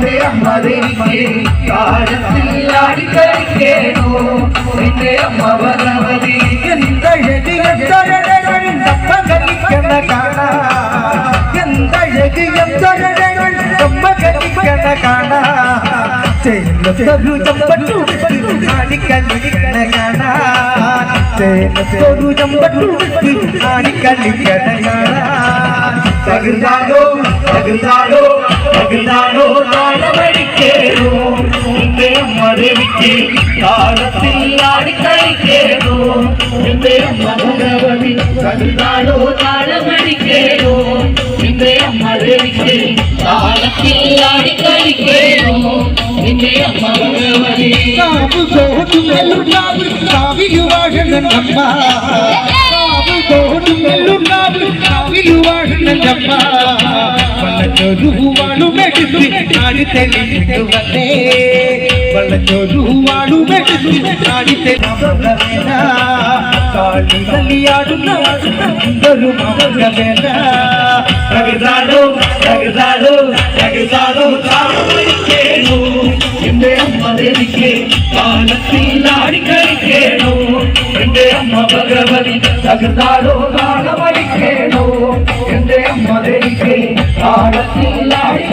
നിന്റെ അമ്മതെനിക്ക് കാലത്തിൽ ആടിക്കളിക്കേനോ നിന്റെ അമ്മ ഭഗവതി എന്തഴകിയെന്തരടകളിക്കുന്ന കാണ എന്തഴകിയെന്തരടകൾ കടിക്കണ കാണ ചേർത്തൊരു ചമ്പട്ടു കാണിക്കാൻ വിളിക്കണ കാണ ചേർത്തൊരു ചമ്പട്ടു കാണിക്കാൻ വിളിക്കണ കാണ തകർന്നാലോ തകർന്നാലോ തകർന്നാലോ നിന്റെ അമ്മ ഭഗവതി കണ്ടാലോ താളമടിക്കേനോ നിന്റെ അമ്മ ദേവിക്ക് താളത്തില്ലാടി കളിക്കേനോ നിന്റെ അമ്മ ഭഗവതി കാവ് തോടുമെല്ലുണ്ടാവ് കാവിലു വാഴണമ്മ കാവ് തോടുമെല്ലുണ്ടാവ് കാവിലു വാഴണമ്മ പലചൊരുവാളുമെടുത്ത് ആര് തെളിഞ്ഞു വന്നേ. ರುವಾಡು ಬೆಳೆದು ಕಾಡಿತೆ ಕಾಡಿನಲ್ಲಿ ಆಡುತ್ತ ಇಬ್ಬರು ಮಗಬೇಡ ರಗದಾಡು ರಗದಾಡು ರಗದಾಡು ಕಾಡು ಎಂದೇ ಅಮ್ಮ ದೇವಿಗೆ ಕಾಲತ್ತೀಲಾಡಿ ಕರಿಕೇಳು ಎಂದೇ ಅಮ್ಮ ಭಗವತಿ ರಗದಾಡು ಕಾಲಮಡಿ ಕೇಳು ಎಂದೇ ಅಮ್ಮ ದೇವಿಗೆ ಕಾಲತ್ತೀಲಾಡಿ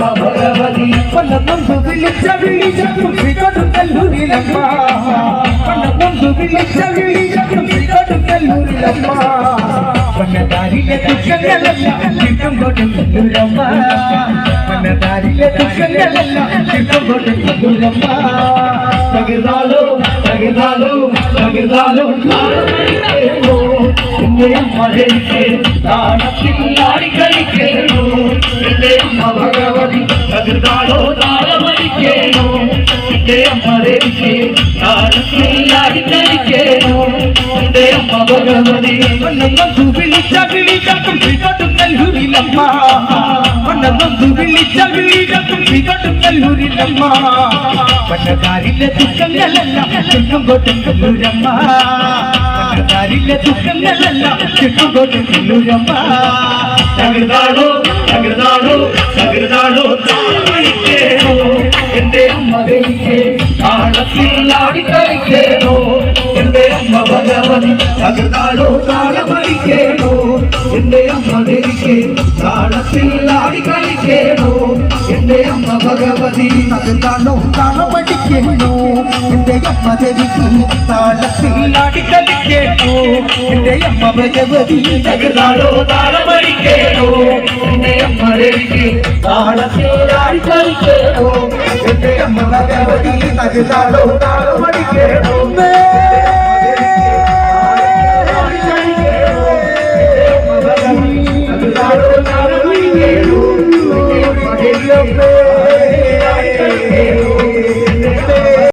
నిలమ్మ భగవతి. కొన్న ముందు విలిచవిడి జగ్గు సిగడు కల్లూరిలమ్మ కొన్న ముందు విలిచవిడి జగ్గు సిగడు కల్లూరిలమ్మ కొన్న దారియ దుఃఖగలమ్మ సిగ్గొడు కల్లూరమ్మ కొన్న దారియ దుఃఖగలమ్మ సిగ్గొడు కల్లూరమ్మ తగిదాలు తగిదాలు తగిదాలు మరే ప్రాణ పిల్లాడి కలిగేను అమ్మ భగ மதி அது தாயோ தாயமடிக்கேனோ அம்மரேக்கே நானும் கழிக்கேனோ அம்ம பகவதி மன்னந்து விழிச்ச விழிக்கும் பிகட்டும் கல்லூரிலம்மா மன்னந்து விழிச்ச விழிக்கும் பிகட்டும் கல்லூரிலம்மா பண்ணதாரில துக்கங்கள் எல்லாம் துக்கம் போட்டும் கல்லூரம்மா பண்ணதாரில துக்கங்கள் எல்லாம் துக்கம் போட்டும் கல்லூரம்மா தகுதாடோ தகுதாடோ చిన్నాడి కలిగేను అమ్మ భగవన్ అగతాడు కాలమరికేను എന്റെ അമ്മ ധരിക്കേ താളത്തിൽ ആടി കളിക്കേണോ എന്റെ അമ്മ ഭഗവതി നടുന്നാണോ? താളം പഠിക്കേണോ എന്റെ അമ്മ ധരിക്കും താളത്തിൽ ആടി കളിക്കേണോ എന്റെ അമ്മ ഭഗവതി നടുന്നാണോ? താളം പഠിക്കേണോ എന്റെ അമ്മ ധരിക്കും താളത്തിൽ ആടി കളിക്കേണോ എന്റെ അമ്മ ഭഗവതി നടുന്നാണോ? താളം പഠിക്കേണോ